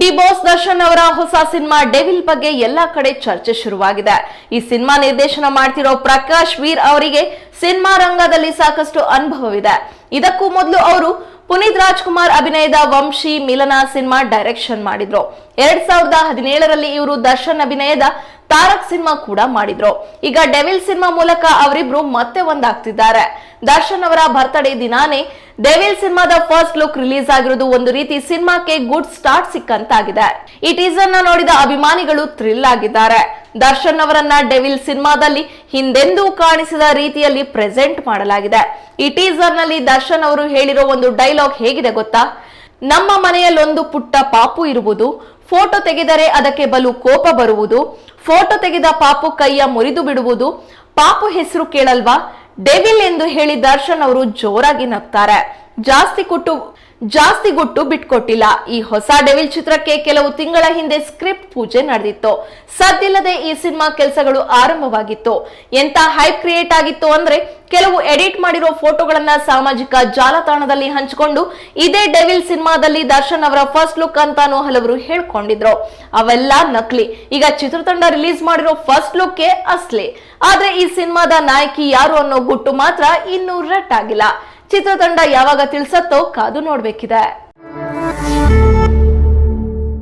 D boss Darshan ಅವರ ಹೊಸ cinema devil ಬಗ್ಗೆ ಎಲ್ಲಾ ಕಡೆ ಚರ್ಚೆ ಶುರುವಾಗಿದೆ. ಈ ಸಿನಿಮಾ ನಿರ್ದೇಶನ ಮಾಡ್ತಿರೋ ಪ್ರಕಾಶ್ ವೀರ್ ಅವರಿಗೆ ಸಿನಿಮಾ ರಂಗದಲ್ಲಿ ಸಾಕಷ್ಟು ಅನುಭವವಿದೆ. ಇದಕ್ಕೂ ಮೊದಲು ಅವರು ಪುನೀತ್ ರಾಜ್ಕುಮಾರ್ ಅಭಿನಯದ ವಂಶಿ ಮಿಲನ ಸಿನಿಮಾ ಡೈರೆಕ್ಷನ್ ಮಾಡಿದ್ರು. ಎರಡ್ ಸಾವಿರದ ಹದಿನೇಳರಲ್ಲಿ ಇವರು ದರ್ಶನ್ ಅಭಿನಯದ ತಾರಕ್ ಸಿನಿಮಾ ಕೂಡ ಮಾಡಿದ್ರು. ಈಗ ಡೆವಿಲ್ ಸಿನಿಮಾ ಮೂಲಕ ಅವರಿಬ್ರು ಮತ್ತೆ ಒಂದಾಗ್ತಿದ್ದಾರೆ. ದರ್ಶನ್ ಅವರ ಬರ್ತ್ಡೇ ದಿನಾನೇ ಡೆವಿಲ್ ಸಿನಿಮಾದ ಫಸ್ಟ್ ಲುಕ್ ರಿಲೀಸ್ ಆಗಿರೋದು ಒಂದು ರೀತಿ ಸಿನಿಮಾಕ್ಕೆ ಗುಡ್ ಸ್ಟಾರ್ಟ್ ಸಿಕ್ಕಂತಾಗಿದೆ. ಈ ಟೀಸರ್ನ ನೋಡಿದ ಅಭಿಮಾನಿಗಳು ಥ್ರಿಲ್ ಆಗಿದ್ದಾರೆ. ದರ್ಶನ್ ಅವರನ್ನ ಡೆವಿಲ್ ಸಿನಿಮಾದಲ್ಲಿ ಹಿಂದೆಂದೂ ಕಾಣಿಸಿದ ರೀತಿಯಲ್ಲಿ ಪ್ರೆಸೆಂಟ್ ಮಾಡಲಾಗಿದೆ. ಈ ಟೀಸರ್ನಲ್ಲಿ ದರ್ಶನ್ ಅವರು ಹೇಳಿರೋ ಒಂದು ಡೈಲಾಗ್ ಹೇಗಿದೆ ಗೊತ್ತಾ? ನಮ್ಮ ಮನೆಯಲ್ಲೊಂದು ಪುಟ್ಟ ಪಾಪು ಇರುವುದು ಫೋಟೋ ತೆಗೆದರೆ ಅದಕ್ಕೆ ಬಲು ಕೋಪ ಬರುವುದು, ಫೋಟೋ ತೆಗೆದ ಪಾಪು ಕೈಯ ಮುರಿದು ಬಿಡುವುದು, ಪಾಪು ಹೆಸರು ಕೇಳಲ್ವಾ? ಡೆವಿಲ್ ಎಂದು ಹೇಳಿ ದರ್ಶನ್ ಅವರು ಜೋರಾಗಿ ನಗ್ತಾರೆ. ಜಾಸ್ತಿ ಕೊಟ್ಟು, ಜಾಸ್ತಿ ಗುಟ್ಟು ಬಿಟ್ಕೊಟ್ಟಿಲ್ಲ. ಈ ಹೊಸ ಡೆವಿಲ್ ಚಿತ್ರಕ್ಕೆ ಕೆಲವು ತಿಂಗಳ ಹಿಂದೆ ಸ್ಕ್ರಿಪ್ಟ್ ಪೂಜೆ ನಡೆದಿತ್ತು. ಸದ್ದಿಲ್ಲದೆ ಈ ಸಿನಿಮಾ ಕೆಲಸಗಳು ಆರಂಭವಾಗಿತ್ತು. ಎಂತ ಹೈಪ್ ಕ್ರಿಯೇಟ್ ಆಗಿತ್ತು ಅಂದ್ರೆ, ಕೆಲವು ಎಡಿಟ್ ಮಾಡಿರೋ ಫೋಟೋಗಳನ್ನ ಸಾಮಾಜಿಕ ಜಾಲತಾಣದಲ್ಲಿ ಹಂಚಿಕೊಂಡು, ಇದೇ ಡೆವಿಲ್ ಸಿನಿಮಾದಲ್ಲಿ ದರ್ಶನ್ ಅವರ ಫಸ್ಟ್ ಲುಕ್ ಅಂತಾನು ಹಲವರು ಹೇಳ್ಕೊಂಡಿದ್ರು. ಅವೆಲ್ಲ ನಕಲಿ. ಈಗ ಚಿತ್ರತಂಡ ರಿಲೀಸ್ ಮಾಡಿರೋ ಫಸ್ಟ್ ಲುಕ್ ಅಸ್ಲಿ. ಆದ್ರೆ ಈ ಸಿನಿಮಾದ ನಾಯಕಿ ಯಾರು ಅನ್ನೋ ಗುಟ್ಟು ಮಾತ್ರ ಇನ್ನೂ ರಟ್ ಆಗಿಲ್ಲ ಚಿತ್ರತಂಡ ಯಾವಾಗ ತಿಳಿಸತ್ತೋ ಕಾದು ನೋಡ್ಬೇಕಿದೆ.